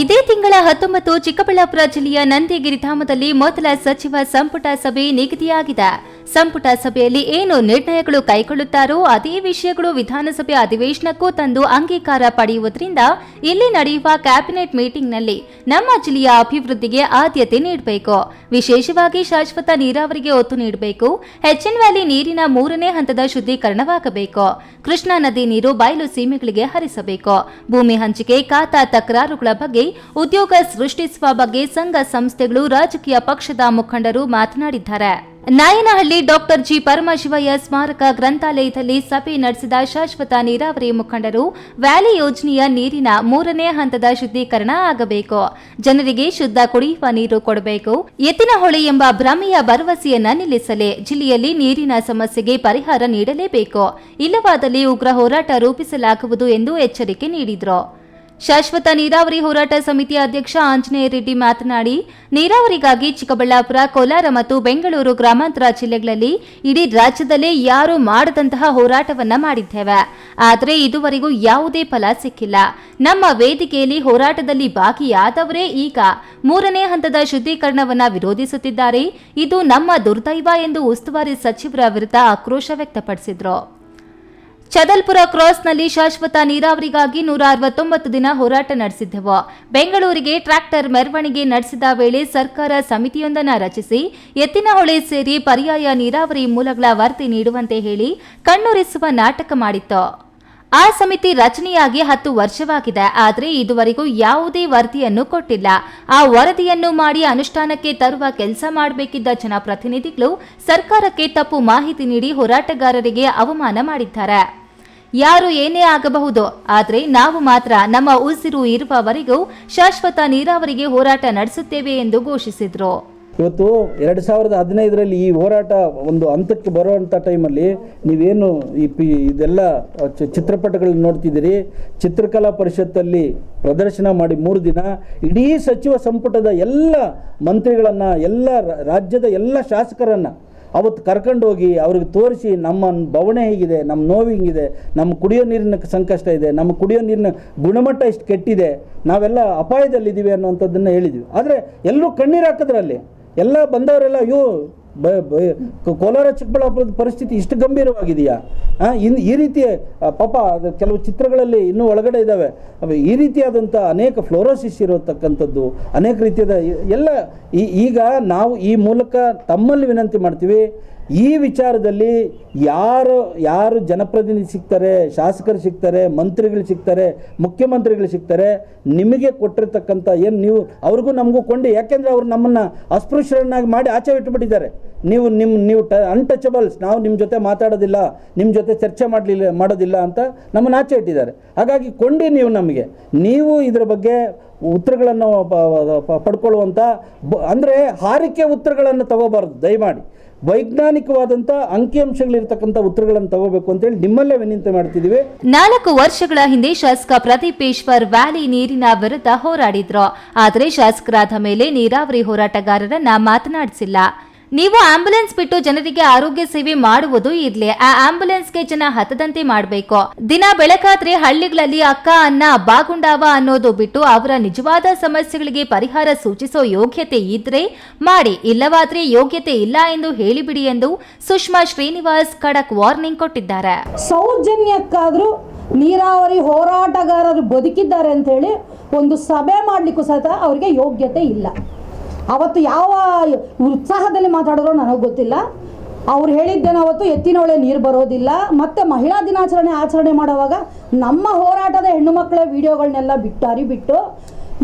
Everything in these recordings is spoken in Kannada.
ಇದೇ ತಿಂಗಳ ಹತ್ತೊಂಬತ್ತು ಚಿಕ್ಕಬಳ್ಳಾಪುರ ಜಿಲ್ಲೆಯ ನಂದಿಗಿರಿ ಧಾಮದಲ್ಲಿ ಮೊದಲ ಸಚಿವ ಸಂಪುಟ ಸಭೆ ನಿಗದಿಯಾಗಿದೆ. ಸಂಪುಟ ಸಭೆಯಲ್ಲಿ ಏನು ನಿರ್ಣಯಗಳು ಕೈಗೊಳ್ಳುತ್ತಾರೋ ಅದೇ ವಿಷಯಗಳು ವಿಧಾನಸಭೆ ಅಧಿವೇಶನಕ್ಕೂ ತಂದು ಅಂಗೀಕಾರ ಪಡೆಯುವುದರಿಂದ ಇಲ್ಲಿ ನಡೆಯುವ ಕ್ಯಾಬಿನೆಟ್ ಮೀಟಿಂಗ್ನಲ್ಲಿ ನಮ್ಮ ಜಿಲ್ಲೆಯ ಅಭಿವೃದ್ಧಿಗೆ ಆದ್ಯತೆ ನೀಡಬೇಕು. ವಿಶೇಷವಾಗಿ ಶಾಶ್ವತ ನೀರಾವರಿಗೆ ಒತ್ತು ನೀಡಬೇಕು. ಹೆಚ್ಎನ್ ವ್ಯಾಲಿ ನೀರಿನ ಮೂರನೇ ಹಂತದ ಶುದ್ಧೀಕರಣವಾಗಬೇಕು. ಕೃಷ್ಣಾ ನದಿ ನೀರು ಬಯಲು ಸೀಮೆಗಳಿಗೆ ಹರಿಸಬೇಕು. ಭೂಮಿ ಹಂಚಿಕೆ, ಖಾತಾ ತಕರಾರುಗಳ ಬಗ್ಗೆ, ಉದ್ಯೋಗ ಸೃಷ್ಟಿಸುವ ಬಗ್ಗೆ ಸಂಘ ಸಂಸ್ಥೆಗಳು ರಾಜಕೀಯ ಪಕ್ಷದ ಮುಖಂಡರು ಮಾತನಾಡಿದ್ದಾರೆ. ನಾಯನಹಳ್ಳಿ ಡಾಕ್ಟರ್ ಜಿ ಪರಮಶಿವಯ್ಯ ಸ್ಮಾರಕ ಗ್ರಂಥಾಲಯದಲ್ಲಿ ಸಭೆ ನಡೆಸಿದ ಶಾಶ್ವತ ನೀರಾವರಿ ಮುಖಂಡರು ವ್ಯಾಲಿ ಯೋಜನೆಯ ನೀರಿನ ಮೂರನೇ ಹಂತದ ಶುದ್ಧೀಕರಣ ಆಗಬೇಕು. ಜನರಿಗೆ ಶುದ್ಧ ಕುಡಿಯುವ ನೀರು ಕೊಡಬೇಕು. ಎತ್ತಿನಹೊಳೆ ಎಂಬ ಭ್ರಮೆಯ ಭರವಸೆಯನ್ನ ನಿಲ್ಲಿಸಲಿ ಜಿಲ್ಲೆಯಲ್ಲಿ ನೀರಿನ ಸಮಸ್ಯೆಗೆ ಪರಿಹಾರ ನೀಡಲೇಬೇಕು. ಇಲ್ಲವಾದಲ್ಲಿ ಉಗ್ರ ಹೋರಾಟ ರೂಪಿಸಲಾಗುವುದು ಎಂದು ಎಚ್ಚರಿಕೆ ನೀಡಿದರು. ಶಾಶ್ವತ ನೀರಾವರಿ ಹೋರಾಟ ಸಮಿತಿಯ ಅಧ್ಯಕ್ಷ ಆಂಜನೇಯ ರೆಡ್ಡಿ ಮಾತನಾಡಿ, ನೀರಾವರಿಗಾಗಿ ಚಿಕ್ಕಬಳ್ಳಾಪುರ, ಕೋಲಾರ ಮತ್ತು ಬೆಂಗಳೂರು ಗ್ರಾಮಾಂತರ ಜಿಲ್ಲೆಗಳಲ್ಲಿ ಇಡೀ ರಾಜ್ಯದಲ್ಲೇ ಯಾರೂ ಮಾಡದಂತಹ ಹೋರಾಟವನ್ನ ಮಾಡಿದ್ದೇವೆ. ಆದರೆ ಇದುವರೆಗೂ ಯಾವುದೇ ಫಲ ಸಿಕ್ಕಿಲ್ಲ. ನಮ್ಮ ವೇದಿಕೆಯಲ್ಲಿ ಹೋರಾಟದಲ್ಲಿ ಭಾಗಿಯಾದವರೇ ಈಗ ಮೂರನೇ ಹಂತದ ಶುದ್ಧೀಕರಣವನ್ನ ವಿರೋಧಿಸುತ್ತಿದ್ದಾರೆ. ಇದು ನಮ್ಮ ದುರ್ದೈವ ಎಂದು ಉಸ್ತುವಾರಿ ಸಚಿವರ ವಿರುದ್ಧ ಆಕ್ರೋಶ ವ್ಯಕ್ತಪಡಿಸಿದ್ರು. ಚದಲ್ಪುರ ಕ್ರಾಸ್ನಲ್ಲಿ ಶಾಶ್ವತ ನೀರಾವರಿಗಾಗಿ ನೂರ ಅರವತ್ತೊಂಬತ್ತು ದಿನ ಹೋರಾಟ ನಡೆಸಿದ್ದೆವು. ಬೆಂಗಳೂರಿಗೆ ಟ್ರ್ಯಾಕ್ಟರ್ ಮೆರವಣಿಗೆ ನಡೆಸಿದ ವೇಳೆ ಸರ್ಕಾರ ಸಮಿತಿಯೊಂದನ್ನು ರಚಿಸಿ, ಎತ್ತಿನಹೊಳೆ ಸೇರಿ ಪರ್ಯಾಯ ನೀರಾವರಿ ಮೂಲಗಳ ವರದಿ ನೀಡುವಂತೆ ಹೇಳಿ ಕಣ್ಣುರಿಸುವ ನಾಟಕ ಮಾಡಿತ್ತು. ಆ ಸಮಿತಿ ರಚನೆಯಾಗಿ ಹತ್ತು ವರ್ಷವಾಗಿದೆ. ಆದರೆ ಇದುವರೆಗೂ ಯಾವುದೇ ವರದಿಯನ್ನು ಕೊಟ್ಟಿಲ್ಲ. ಆ ವರದಿಯನ್ನು ಮಾಡಿ ಅನುಷ್ಠಾನಕ್ಕೆ ತರುವ ಕೆಲಸ ಮಾಡಬೇಕಿದ್ದ ಜನಪ್ರತಿನಿಧಿಗಳು ಸರ್ಕಾರಕ್ಕೆ ತಪ್ಪು ಮಾಹಿತಿ ನೀಡಿ ಹೋರಾಟಗಾರರಿಗೆ ಅವಮಾನ ಮಾಡಿದ್ದಾರೆ. ಯಾರು ಏನೇ ಆಗಬಹುದು, ಆದರೆ ನಾವು ಮಾತ್ರ ನಮ್ಮ ಉಸಿರು ಇರುವವರೆಗೂ ಶಾಶ್ವತ ನೀರಾವರಿಗೆ ಹೋರಾಟ ನಡೆಸುತ್ತೇವೆ ಎಂದು ಘೋಷಿಸಿದರು. ಇವತ್ತು ಎರಡು ಸಾವಿರದ ಹದಿನೈದರಲ್ಲಿ ಈ ಹೋರಾಟ ಒಂದು ಹಂತಕ್ಕೆ ಬರುವಂಥ ಟೈಮಲ್ಲಿ ನೀವೇನು ಈ ಪಿ ಇದೆಲ್ಲ ಚಿತ್ರಪಟಗಳನ್ನ ನೋಡ್ತಿದ್ದೀರಿ, ಚಿತ್ರಕಲಾ ಪರಿಷತ್ತಲ್ಲಿ ಪ್ರದರ್ಶನ ಮಾಡಿ ಮೂರು ದಿನ ಇಡೀ ಸಚಿವ ಸಂಪುಟದ ಎಲ್ಲ ಮಂತ್ರಿಗಳನ್ನು, ಎಲ್ಲ ರಾಜ್ಯದ ಎಲ್ಲ ಶಾಸಕರನ್ನು ಅವತ್ತು ಕರ್ಕೊಂಡು ಹೋಗಿ ಅವ್ರಿಗೆ ತೋರಿಸಿ ನಮ್ಮ ಬವಣೆ ಹೇಗಿದೆ, ನಮ್ಮ ನೋವು ಹಿಂಗಿದೆ, ನಮ್ಮ ಕುಡಿಯೋ ನೀರಿನ ಸಂಕಷ್ಟ ಇದೆ, ನಮ್ಮ ಕುಡಿಯೋ ನೀರಿನ ಗುಣಮಟ್ಟ ಇಷ್ಟು ಕೆಟ್ಟಿದೆ, ನಾವೆಲ್ಲ ಅಪಾಯದಲ್ಲಿದ್ದೀವಿ ಅನ್ನುವಂಥದ್ದನ್ನು ಹೇಳಿದ್ವಿ. ಆದರೆ ಎಲ್ಲರೂ ಕಣ್ಣೀರು ಹಾಕಿದ್ರಲ್ಲಿ, ಎಲ್ಲ ಬಂದವರೆಲ್ಲ, ಅಯ್ಯೋ ಕೋಲಾರ ಚಿಕ್ಕಬಳ್ಳಾಪುರದ ಪರಿಸ್ಥಿತಿ ಇಷ್ಟು ಗಂಭೀರವಾಗಿದೆಯಾ? ಆ, ಇನ್ ಈ ರೀತಿಯ ಪಾಪ ಅದು ಕೆಲವು ಚಿತ್ರಗಳಲ್ಲಿ ಇನ್ನೂ ಒಳಗಡೆ ಇದ್ದಾವೆ. ಈ ರೀತಿಯಾದಂಥ ಅನೇಕ ಫ್ಲೋರೋಸಿಸ್ ಇರತಕ್ಕಂಥದ್ದು ಅನೇಕ ರೀತಿಯಾದ ಎಲ್ಲ ಈಗ ನಾವು ಈ ಮೂಲಕ ತಮ್ಮಲ್ಲಿ ವಿನಂತಿ ಮಾಡ್ತೀವಿ. ಈ ವಿಚಾರದಲ್ಲಿ ಯಾರು ಯಾರು ಜನಪ್ರತಿನಿಧಿ ಸಿಗ್ತಾರೆ, ಶಾಸಕರು ಸಿಗ್ತಾರೆ, ಮಂತ್ರಿಗಳು ಸಿಗ್ತಾರೆ, ಮುಖ್ಯಮಂತ್ರಿಗಳು ಸಿಗ್ತಾರೆ, ನಿಮಗೆ ಕೊಟ್ಟಿರ್ತಕ್ಕಂಥ ಏನು ನೀವು, ಅವ್ರಿಗೂ ನಮಗೂ ಕೊಂಡು, ಯಾಕೆಂದರೆ ಅವ್ರು ನಮ್ಮನ್ನು ಅಸ್ಪೃಶ್ಯರನ್ನಾಗಿ ಮಾಡಿ ಆಚೆ ಇಟ್ಟುಬಿಟ್ಟಿದ್ದಾರೆ ನೀವು ನಿಮ್ಮ ನೀವು ಟ ಅನ್ಟಚಬಲ್ಸ್ ನಾವು ನಿಮ್ಮ ಜೊತೆ ಮಾತಾಡೋದಿಲ್ಲ ನಿಮ್ಮ ಜೊತೆ ಚರ್ಚೆ ಮಾಡಲಿಲ್ಲ ಮಾಡೋದಿಲ್ಲ ಅಂತ ನಮ್ಮನ್ನು ಆಚೆ ಇಟ್ಟಿದ್ದಾರೆ. ಹಾಗಾಗಿ ಕೊಂಡಿ ನೀವು ನಮಗೆ. ನೀವು ಇದರ ಬಗ್ಗೆ ಉತ್ತರಗಳನ್ನು ಪಡ್ಕೊಳ್ಳುವಂಥ ಬ ಅಂದರೆ ಹಾರಿಕೆ ಉತ್ತರಗಳನ್ನು ತಗೋಬಾರ್ದು, ದಯಮಾಡಿ. ವೈಜ್ಞಾನಿಕವಾದಂಥ ಅಂಕಿಅಂಶಗಳಿರ್ತಕ್ಕಂಥ ಉತ್ತರಗಳನ್ನು ತಗೋಬೇಕು ಅಂತೇಳಿ ನಿಮ್ಮಲ್ಲೇ ವಿನಂತಿ ಮಾಡ್ತಿದ್ದೀವಿ. ನಾಲ್ಕು ವರ್ಷಗಳ ಹಿಂದೆ ಶಾಸಕ ಪ್ರದೀಪ್ ಈಶ್ವರ್ ವ್ಯಾಲಿ ನೀರಿನ ವಿರುದ್ಧ ಹೋರಾಡಿದ್ರು. ಆದರೆ ಶಾಸಕರಾದ ಮೇಲೆ ನೀರಾವರಿ ಹೋರಾಟಗಾರರನ್ನ ಮಾತನಾಡಿಸಿಲ್ಲ. ನೀವು ಆಂಬ್ಯುಲೆನ್ಸ್ ಬಿಟ್ಟು ಜನರಿಗೆ ಆರೋಗ್ಯ ಸೇವೆ ಮಾಡುವುದು ಇರ್ಲಿ. ಆ ಆಂಬ್ಯುಲೆನ್ಸ್ಗೆ ಜನ ಹತ್ತದಂತೆ ಮಾಡಬೇಕು. ದಿನ ಬೆಳಕಾದ್ರೆ ಹಳ್ಳಿಗಳಲ್ಲಿ ಅಕ್ಕ ಅನ್ನ ಬಾಗುಂಡಾವ ಅನ್ನೋದು ಬಿಟ್ಟು ಅವರ ನಿಜವಾದ ಸಮಸ್ಯೆಗಳಿಗೆ ಪರಿಹಾರ ಸೂಚಿಸೋ ಯೋಗ್ಯತೆ ಇದ್ರೆ ಮಾಡಿ. ಇಲ್ಲವಾದ್ರೆ ಯೋಗ್ಯತೆ ಇಲ್ಲ ಎಂದು ಹೇಳಿಬಿಡಿ ಎಂದು ಸುಷ್ಮಾ ಶ್ರೀನಿವಾಸ್ ಖಡಕ್ ವಾರ್ನಿಂಗ್ ಕೊಟ್ಟಿದ್ದಾರೆ. ಸೌಜನ್ಯಕ್ಕಾದ್ರೂ ನೀರಾವರಿ ಹೋರಾಟಗಾರರು ಬದುಕಿದ್ದಾರೆ ಅಂತ ಹೇಳಿ ಒಂದು ಸಭೆ ಮಾಡಲಿಕ್ಕೂ ಸಹ ಅವರಿಗೆ ಯೋಗ್ಯತೆ ಇಲ್ಲ. ಅವತ್ತು ಯಾವ ಉತ್ಸಾಹದಲ್ಲಿ ಮಾತಾಡಿದ್ರು ನನಗೆ ಗೊತ್ತಿಲ್ಲ. ಅವ್ರು ಹೇಳಿದ್ದೇನೆ ಅವತ್ತು ಎತ್ತಿನೊಳೆ ನೀರು ಬರೋದಿಲ್ಲ, ಮತ್ತು ಮಹಿಳಾ ದಿನಾಚರಣೆ ಆಚರಣೆ ಮಾಡುವಾಗ ನಮ್ಮ ಹೋರಾಟದ ಹೆಣ್ಣು ಮಕ್ಕಳ ವಿಡಿಯೋಗಳನ್ನೆಲ್ಲ ಬಿಟ್ಟಾರಿ ಬಿಟ್ಟು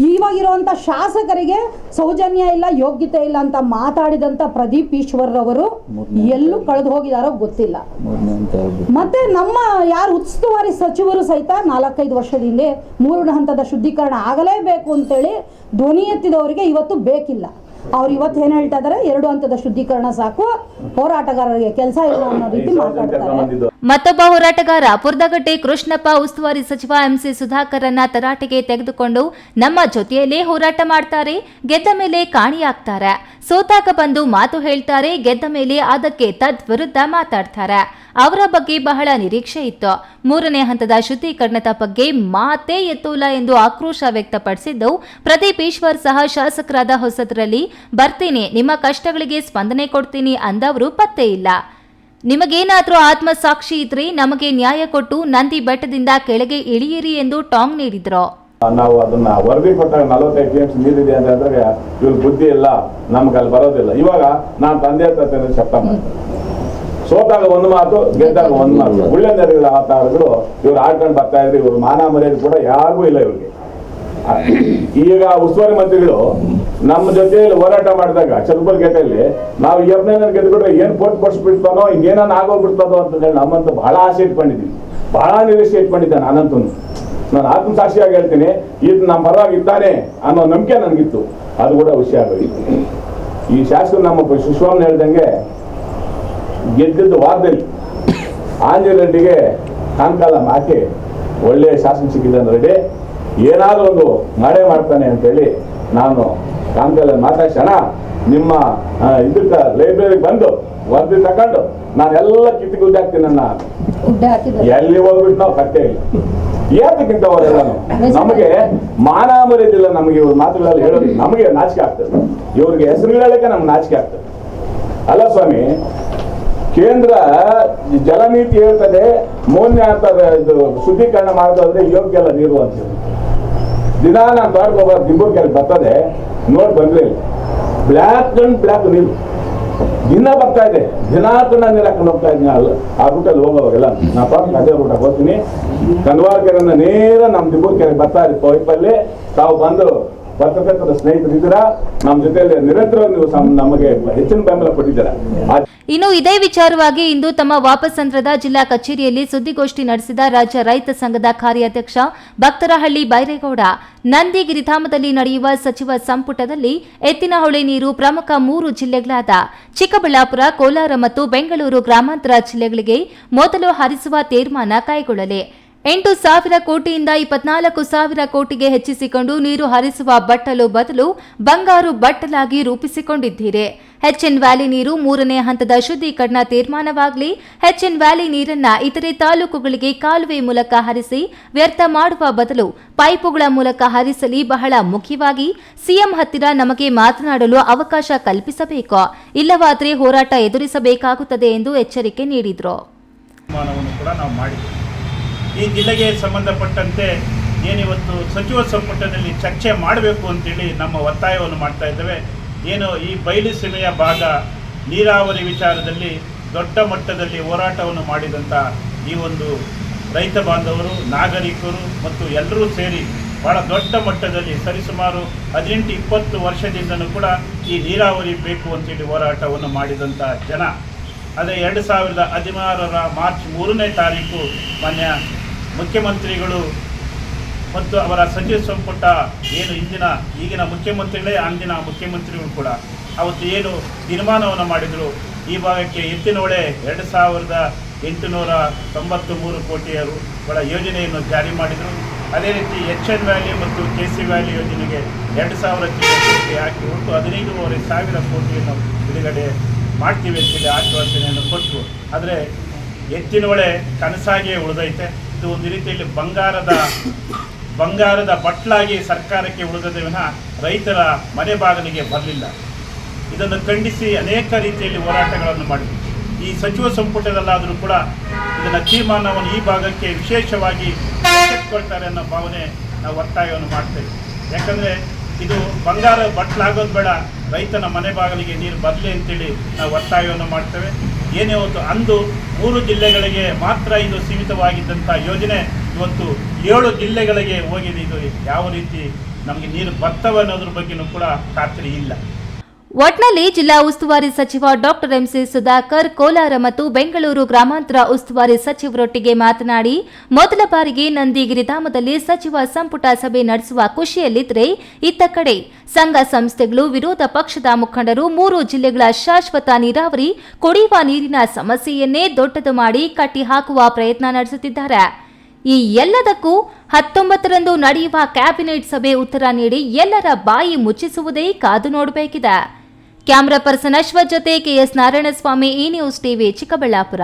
ಇವಾಗಿರುವಂಥ ಶಾಸಕರಿಗೆ ಸೌಜನ್ಯ ಇಲ್ಲ ಯೋಗ್ಯತೆ ಇಲ್ಲ ಅಂತ ಮಾತಾಡಿದಂಥ ಪ್ರದೀಪ್ ಈಶ್ವರ್ ಅವರು ಎಲ್ಲೂ ಕಳೆದು ಹೋಗಿದಾರೋ ಗೊತ್ತಿಲ್ಲ. ಮತ್ತೆ ನಮ್ಮ ಯಾರು ಉಸ್ತುವಾರಿ ಸಚಿವರು ಸಹಿತ ನಾಲ್ಕೈದು ವರ್ಷದ ಹಿಂದೆ ಮೂರು ಹಂತದ ಶುದ್ಧೀಕರಣ ಆಗಲೇಬೇಕು ಅಂತೇಳಿ ಧ್ವನಿ ಎತ್ತಿದವರಿಗೆ ಇವತ್ತು ಬೇಕಿಲ್ಲ. ಅವ್ರು ಇವತ್ತು ಏನು ಹೇಳ್ತಾ ಇದ್ದಾರೆ ಎರಡು ಹಂತದ ಶುದ್ಧೀಕರಣ ಸಾಕು. ಹೋರಾಟಗಾರರಿಗೆ ಕೆಲಸ ಇಲ್ಲ ಅನ್ನೋ ರೀತಿ ಮಾತಾಡ್ತಾರೆ. ಮತ್ತೊಬ್ಬ ಹೋರಾಟಗಾರ ಪುರ್ದಗಟ್ಟೆ ಕೃಷ್ಣಪ್ಪ ಉಸ್ತುವಾರಿ ಸಚಿವ ಎಂಸಿ ಸುಧಾಕರನ್ನ ತರಾಟೆಗೆ ತೆಗೆದುಕೊಂಡು ನಮ್ಮ ಜೊತೆಯಲ್ಲೇ ಹೋರಾಟ ಮಾಡ್ತಾರೆ ಗೆದ್ದ ಮೇಲೆ ಕಾಣಿಯಾಗ್ತಾರೆ. ಸೋತಾಕ ಬಂದು ಮಾತು ಹೇಳ್ತಾರೆ ಗೆದ್ದ ಮೇಲೆ ಅದಕ್ಕೆ ತದ್ವಿರುದ್ಧ ಮಾತಾಡ್ತಾರೆ. ಅವರ ಬಗ್ಗೆ ಬಹಳ ನಿರೀಕ್ಷೆ ಇತ್ತು. ಮೂರನೇ ಹಂತದ ಶುದ್ಧೀಕರಣದ ಬಗ್ಗೆ ಮಾತೇ ಎತ್ತೋಲ್ಲ ಎಂದು ಆಕ್ರೋಶ ವ್ಯಕ್ತಪಡಿಸಿದ್ದು ಪ್ರದೀಪ್ ಈಶ್ವರ್ ಸಹ ಶಾಸಕರಾದ ಹೊಸದರಲ್ಲಿ ಬರ್ತೀನಿ ನಿಮ್ಮ ಕಷ್ಟಗಳಿಗೆ ಸ್ಪಂದನೆ ಕೊಡ್ತೀನಿ ಅಂದವರು ಪತ್ತೆ ಇಲ್ಲ. ನಿಮಗೇನಾದರೂ ಆತ್ಮಸಾಕ್ಷಿ ಇದ್ರೆ ನಮಗೆ ನ್ಯಾಯ ಕೊಟ್ಟು ನಂದಿ ಬೆಟ್ಟದಿಂದ ಕೆಳಗೆ ಇಳಿಯಿರಿ ಎಂದು ಟಾಂಗ್ ನೀಡಿದ್ರು. ನಾವು ಅದನ್ನ ವರದಿ ಕೊಟ್ಟಾಗ ನಲವತ್ತೈದು ಟಿ ಎಂ ನೀರಿದೆ ಅಂತ ಹೇಳಿದ್ರೆ ಇವ್ರ ಬುದ್ಧಿ ಇಲ್ಲ ನಮ್ಗೆ ಅಲ್ಲಿ ಬರೋದಿಲ್ಲ. ಇವಾಗ ನಾನು ತಂದೆ ತಾತ ಶಬ್ದ ಮಾಡ್ತೀನಿ ಸೋತಾಗ ಒಂದು ಮಾತು ಗೆದ್ದಾಗ ಒಂದು ಮಾತು. ಒಳ್ಳೆ ನೆರೆಗಳ ಆತಾರಗಳು ಇವ್ರು ಆಡ್ಕೊಂಡು ಬರ್ತಾ ಇದ್ರು ಇವ್ರು ಮಾನ ಮರ್ಯಾದೆ ಕೂಡ ಯಾರಿಗೂ ಇಲ್ಲ ಇವ್ರಿಗೆ. ಈಗ ಉಸ್ತುವಾರಿ ಮಂತ್ರಿಗಳು ನಮ್ಮ ಜೊತೆಯಲ್ಲಿ ಹೋರಾಟ ಮಾಡಿದಾಗ ಚಲಬುರ್ಗೇಟೆಯಲ್ಲಿ ನಾವು ಎರಡನೇ ಗೆದ್ಬಿಟ್ರೆ ಏನ್ ಪೋಟ್ ಕೊಡ್ಸ್ಬಿಡ್ತಾನೋ ಇನ್ನೇನ ಆಗೋಗ್ಬಿಡ್ತಾನೋ ಅಂತ ಹೇಳಿ ನಮ್ಮಂತೂ ಬಹಳ ಆಸೆ ಇಟ್ಕೊಂಡಿದ್ವಿ ಬಹಳ ನಿರೀಕ್ಷೆ ಇಟ್ಕೊಂಡಿದ್ದೆ ನಾನಂತೂ ನಾನು ಆತ್ಮಸಾಕ್ಷಿಯಾಗಿ ಹೇಳ್ತೀನಿ, ಇದು ನಮ್ಮ ಪರವಾಗಿ ಇದ್ದಾನೆ ಅನ್ನೋ ನಂಬಿಕೆ ನನಗಿತ್ತು. ಅದು ಕೂಡ ವಿಷಯ ಆಗೋಯ್ತು ಈ ಶಾಸಕರು ನಮ್ಮ ಸುಶ್ವಾಮನ್ ಹೇಳ್ದಂಗೆ, ಗೆದ್ದಿದ್ದ ವಾರದಲ್ಲಿ ಆಂಜನೇಯ ರೆಡ್ಡಿಗೆ ಕಾನ್ಕಾಲ ಹಾಕಿ ಒಳ್ಳೆಯ ಶಾಸನ ಸಿಕ್ಕಿದ್ದಾನೆ ರೆಡ್ಡಿ ಏನಾದರೂ ಒಂದು ಮಾಡೇ ಮಾಡ್ತಾನೆ ಅಂತೇಳಿ ನಾನು ಕಾನ್ಕಾಲ ಮಾತಾಡ್ಸೋಣ ನಿಮ್ಮ ಇದಕ್ಕ ಲೈಬ್ರರಿಗೆ ಬಂದು ವರದಿ ತಕೊಂಡು ನಾನೆಲ್ಲ ಕಿತ್ತು ಹಾಕ್ತೀನಿ ನನ್ನ ಎಲ್ಲಿ ಹೋಗ್ಬಿಟ್ಟು ನಾವು ಕಟ್ಟೆ ಇಲ್ಲ. ಏತಕ್ಕಿಂತ ಅವರೆಲ್ಲಾನು? ನಮಗೆ ಮಾನ ಮರ್ಯಾದಿಲ್ಲ ನಮಗೆ ಇವ್ರ ಮಾತುಗಳಲ್ಲಿ ಹೇಳೋದು ನಮಗೆ ನಾಚಿಕೆ ಆಗ್ತದೆ. ಇವ್ರಿಗೆ ಹೆಸರು ಹೇಳಕ್ಕೆ ನಮ್ಗೆ ನಾಚಿಕೆ ಆಗ್ತದೆ. ಅಲ್ಲ ಸ್ವಾಮಿ ಕೇಂದ್ರ ಜಲನೀತಿ ಹೇಳ್ತದೆ ಮೂರನೇ ಅಂತ ಇದು ಶುದ್ಧೀಕರಣ ಮಾಡೋದಾದ್ರೆ ಯೋಗ್ಯ ಅಲ್ಲ ನೀರು ಅಂತ ಹೇಳಿ. ದಿನ ನಾನು ತೋಟಕ್ಕೆ ಅಲ್ಲಿ ಬರ್ತದೆ, ನೋಡಿ ಬಂದ್ರೆ ಬ್ಲ್ಯಾಕ್ ಅಂಡ್ ಬ್ಲ್ಯಾಕ್ ನೀರು. ದಿನ ಬರ್ತಾ ಇದೆ. ದಿನ ಕಣ್ಣ ನೀರು ಹಾಕೊಂಡು ಹೋಗ್ತಾ ಇದ್ದೀನಿ ಅಲ್ಲ, ಆ ರೂಟಲ್ಲಿ ಹೋಗೋವಾಗೆಲ್ಲ ನಾ ಪಾಪ ಅದೇ ರೂಟಾಗಿ ಹೋಗ್ತೀನಿ. ಕನ್ವಾರ್ ಕೆರೆಯಿಂದ ನೇರ ನಮ್ಮ ದಿಬ್ಬೂರ್ ಕೆರೆಗೆ ಬರ್ತಾ ಇದೆ ಪೈಪಲ್ಲಿ ತಾವು ಬಂದು ಪತ್ರಕರ್ತರ ಸ್ನೇಹಿತರಿದ್ದೀರಾ ನಮ್ಮ ಜೊತೆಯಲ್ಲಿ ನಿರಂತರ ನೀವು ನಮಗೆ ಹೆಚ್ಚಿನ ಬೆಂಬಲ ಕೊಟ್ಟಿದ್ದೀರಾ? ಇನ್ನು ಇದೇ ವಿಚಾರವಾಗಿ ಇಂದು ತಮ್ಮ ವಾಪಸಂದ್ರದ ಜಿಲ್ಲಾ ಕಚೇರಿಯಲ್ಲಿ ಸುದ್ದಿಗೋಷ್ಠಿ ನಡೆಸಿದ ರಾಜ್ಯ ರೈತ ಸಂಘದ ಕಾರ್ಯಾಧ್ಯಕ್ಷ ಭಕ್ತರಹಳ್ಳಿ ಬೈರೇಗೌಡ ನಂದಿ ಗಿರಿಧಾಮದಲ್ಲಿ ನಡೆಯುವ ಸಚಿವ ಸಂಪುಟದಲ್ಲಿ ಎತ್ತಿನಹೊಳೆ ನೀರು ಪ್ರಮುಖ ಮೂರು ಜಿಲ್ಲೆಗಳಾದ ಚಿಕ್ಕಬಳ್ಳಾಪುರ, ಕೋಲಾರ ಮತ್ತು ಬೆಂಗಳೂರು ಗ್ರಾಮಾಂತರ ಜಿಲ್ಲೆಗಳಿಗೆ ಮೊದಲು ಹರಿಸುವ ತೀರ್ಮಾನ ಕೈಗೊಳ್ಳಲಿ. ಎಂಟು ಸಾವಿರ ಕೋಟಿಯಿಂದ ಇಪ್ಪತ್ನಾಲ್ಕು ಸಾವಿರ ಕೋಟಿಗೆ ಹೆಚ್ಚಿಸಿಕೊಂಡು ನೀರು ಹರಿಸುವ ಬಟ್ಟಲು ಬದಲು ಬಂಗಾರು ಬಟ್ಟಲಾಗಿ ರೂಪಿಸಿಕೊಂಡಿದ್ದೀರಿ. ಹೆಚ್ಎನ್ ವ್ಯಾಲಿ ನೀರು ಮೂರನೇ ಹಂತದ ಶುದ್ಧೀಕರಣ ತೀರ್ಮಾನವಾಗಲಿ. ಹೆಚ್ಎನ್ ವ್ಯಾಲಿ ನೀರನ್ನ ಇತರೆ ತಾಲೂಕುಗಳಿಗೆ ಕಾಲುವೆ ಮೂಲಕ ಹರಿಸಿ ವ್ಯರ್ಥ ಮಾಡುವ ಬದಲು ಪೈಪುಗಳ ಮೂಲಕ ಹರಿಸಲಿ ಬಹಳ ಮುಖ್ಯವಾಗಿ. ಸಿಎಂ ಹತ್ತಿರ ನಮಗೆ ಮಾತನಾಡಲು ಅವಕಾಶ ಕಲ್ಪಿಸಬೇಕು. ಇಲ್ಲವಾದರೆ ಹೋರಾಟ ಎದುರಿಸಬೇಕಾಗುತ್ತದೆ ಎಂದು ಎಚ್ಚರಿಕೆ ನೀಡಿದರು ತೀರ್ಮಾನವನ್ನು ಕೂಡ ನಾವು ಮಾಡಿದ್ದೀವಿ ಈ ಜಿಲ್ಲೆಗೆ ಸಂಬಂಧಪಟ್ಟಂತೆ ಏನಿವತ್ತು ಸಚಿವ ಸಂಪುಟದಲ್ಲಿ ಚರ್ಚೆ ಮಾಡಬೇಕು ಅಂತೇಳಿ ನಮ್ಮ ಒತ್ತಾಯವನ್ನು ಮಾಡ್ತಾ ಇದ್ದೇವೆ. ಏನು ಈ ಬಯಲು ಸೀಮೆಯ ಭಾಗ ನೀರಾವರಿ ವಿಚಾರದಲ್ಲಿ ದೊಡ್ಡ ಮಟ್ಟದಲ್ಲಿ ಹೋರಾಟವನ್ನು ಮಾಡಿದಂಥ ಈ ಒಂದು ರೈತ ಬಾಂಧವರು, ನಾಗರಿಕರು ಮತ್ತು ಎಲ್ಲರೂ ಸೇರಿ ಭಾಳ ದೊಡ್ಡ ಮಟ್ಟದಲ್ಲಿ ಸರಿಸುಮಾರು ಹದಿನೆಂಟು ಇಪ್ಪತ್ತು ವರ್ಷದಿಂದನೂ ಕೂಡ ಈ ನೀರಾವರಿ ಬೇಕು ಅಂತೇಳಿ ಹೋರಾಟವನ್ನು ಮಾಡಿದಂಥ ಜನ. ಅದೇ ಎರಡು ಸಾವಿರದ ಹದಿನಾರರ ಮಾರ್ಚ್ ಮೂರನೇ ತಾರೀಕು ಮಾನ್ಯ ಮುಖ್ಯಮಂತ್ರಿಗಳು ಮತ್ತು ಅವರ ಸಚಿವ ಸಂಪುಟ ಏನು ಇಂದಿನ ಈಗಿನ ಮುಖ್ಯಮಂತ್ರಿಗಳೇ, ಅಂದಿನ ಮುಖ್ಯಮಂತ್ರಿಗಳು ಕೂಡ ಅವತ್ತು ಏನು ತೀರ್ಮಾನವನ್ನು ಮಾಡಿದರು, ಈ ಭಾಗಕ್ಕೆ ಎತ್ತಿನೊಳೆ ಎರಡು ಸಾವಿರದ ಎಂಟುನೂರ ತೊಂಬತ್ತು ಮೂರು ಕೋಟಿಯ ರುಗಳ ಯೋಜನೆಯನ್ನು ಜಾರಿ ಮಾಡಿದರು. ಅದೇ ರೀತಿ ಎಚ್ ಎನ್ ವ್ಯಾಲಿ ಮತ್ತು ಕೆ ಸಿ ವ್ಯಾಲಿ ಯೋಜನೆಗೆ ಎರಡು ಸಾವಿರ ಕೋಟಿ ಹಾಕಿ, ಒಟ್ಟು ಹದಿನೈದೂವರೆ ಸಾವಿರ ಕೋಟಿಯನ್ನು ಬಿಡುಗಡೆ ಮಾಡ್ತೀವಿ ಅಂತೇಳಿ ಆಶ್ವಾಸನೆಯನ್ನು ಕೊಟ್ಟರು. ಆದರೆ ಎತ್ತಿನೊಳೆ ಕನಸಾಗಿಯೇ ಉಳಿದೈತೆ. ಇದು ಒಂದು ರೀತಿಯಲ್ಲಿ ಬಂಗಾರದ ಬಂಗಾರದ ಬಟ್ಲಾಗಿ ಸರ್ಕಾರಕ್ಕೆ ಉಳಿದದೆ ವಿನಃ ರೈತರ ಮನೆ ಬಾಗಿಲಿಗೆ ಬರಲಿಲ್ಲ. ಇದನ್ನು ಖಂಡಿಸಿ ಅನೇಕ ರೀತಿಯಲ್ಲಿ ಹೋರಾಟಗಳನ್ನು ಮಾಡಿದ್ವಿ ಈ ಸಚಿವ ಸಂಪುಟದಲ್ಲಾದರೂ ಕೂಡ ಇದನ್ನು ತೀರ್ಮಾನವನ್ನು ಈ ಭಾಗಕ್ಕೆ ವಿಶೇಷವಾಗಿ ಕೊಡ್ತಾರೆ ಅನ್ನೋ ಭಾವನೆ ನಾವು ಒತ್ತಾಯವನ್ನು ಮಾಡ್ತೇವೆ. ಯಾಕಂದರೆ ಇದು ಬಂಗಾರ ಬಟ್ಲಾಗೋದು ಬೇಡ, ರೈತನ ಮನೆ ಬಾಗಿಲಿಗೆ ನೀರು ಬರಲಿ ಅಂತೇಳಿ ನಾವು ಒತ್ತಾಯವನ್ನು ಮಾಡ್ತೇವೆ. ಏನೇ ಒಂದು ಅಂದು ಮೂರು ಜಿಲ್ಲೆಗಳಿಗೆ ಮಾತ್ರ ಇದು ಸೀಮಿತವಾಗಿದ್ದಂಥ ಯೋಜನೆ ಇವತ್ತು ಏಳು ಜಿಲ್ಲೆಗಳಿಗೆ ಹೋಗಿದೆ. ಇದು ಯಾವ ರೀತಿ ನಮಗೆ ನೀರು ಬರ್ತವೆ ಅನ್ನೋದ್ರ ಬಗ್ಗೆನೂ ಕೂಡ ಖಾತ್ರಿ ಇಲ್ಲ. ಒಟ್ನಲ್ಲಿ ಜಿಲ್ಲಾ ಉಸ್ತುವಾರಿ ಸಚಿವ ಡಾಕ್ಟರ್ ಎಂಸಿ ಸುಧಾಕರ್, ಕೋಲಾರ ಮತ್ತು ಬೆಂಗಳೂರು ಗ್ರಾಮಾಂತರ ಉಸ್ತುವಾರಿ ಸಚಿವರೊಟ್ಟಿಗೆ ಮಾತನಾಡಿ, ಮೊದಲ ಬಾರಿಗೆ ನಂದಿಗಿರಿಧಾಮದಲ್ಲಿ ಸಚಿವ ಸಂಪುಟ ಸಭೆ ನಡೆಸುವ ಖುಷಿಯಲ್ಲಿದ್ದರೆ ಇತ್ತ ಕಡೆ ಸಂಘ ಸಂಸ್ಥೆಗಳು, ವಿರೋಧ ಪಕ್ಷದ ಮುಖಂಡರು, ಮೂರು ಜಿಲ್ಲೆಗಳ ಶಾಶ್ವತ ನೀರಾವರಿ, ಕುಡಿಯುವ ನೀರಿನ ಸಮಸ್ಯೆಯನ್ನೇ ದೊಡ್ಡದು ಮಾಡಿ ಕಟ್ಟಿಹಾಕುವ ಪ್ರಯತ್ನ ನಡೆಸುತ್ತಿದ್ದಾರೆ. ಈ ಎಲ್ಲದಕ್ಕೂ ಹತ್ತೊಂಬತ್ತರಂದು ನಡೆಯುವ ಕ್ಯಾಬಿನೆಟ್ ಸಭೆ ಉತ್ತರ ನೀಡಿ ಎಲ್ಲರ ಬಾಯಿ ಮುಚ್ಚಿಸುವುದೇ ಕಾದು ನೋಡಬೇಕಿದೆ. ಕ್ಯಾಮರಾ ಪರ್ಸನ್ ಅಶ್ವಥ್ ಜೊತೆ ಕೆಎಸ್ ನಾರಾಯಣಸ್ವಾಮಿ ಈ ನ್ಯೂಸ್ ಟಿವಿ ಚಿಕ್ಕಬಳ್ಳಾಪುರ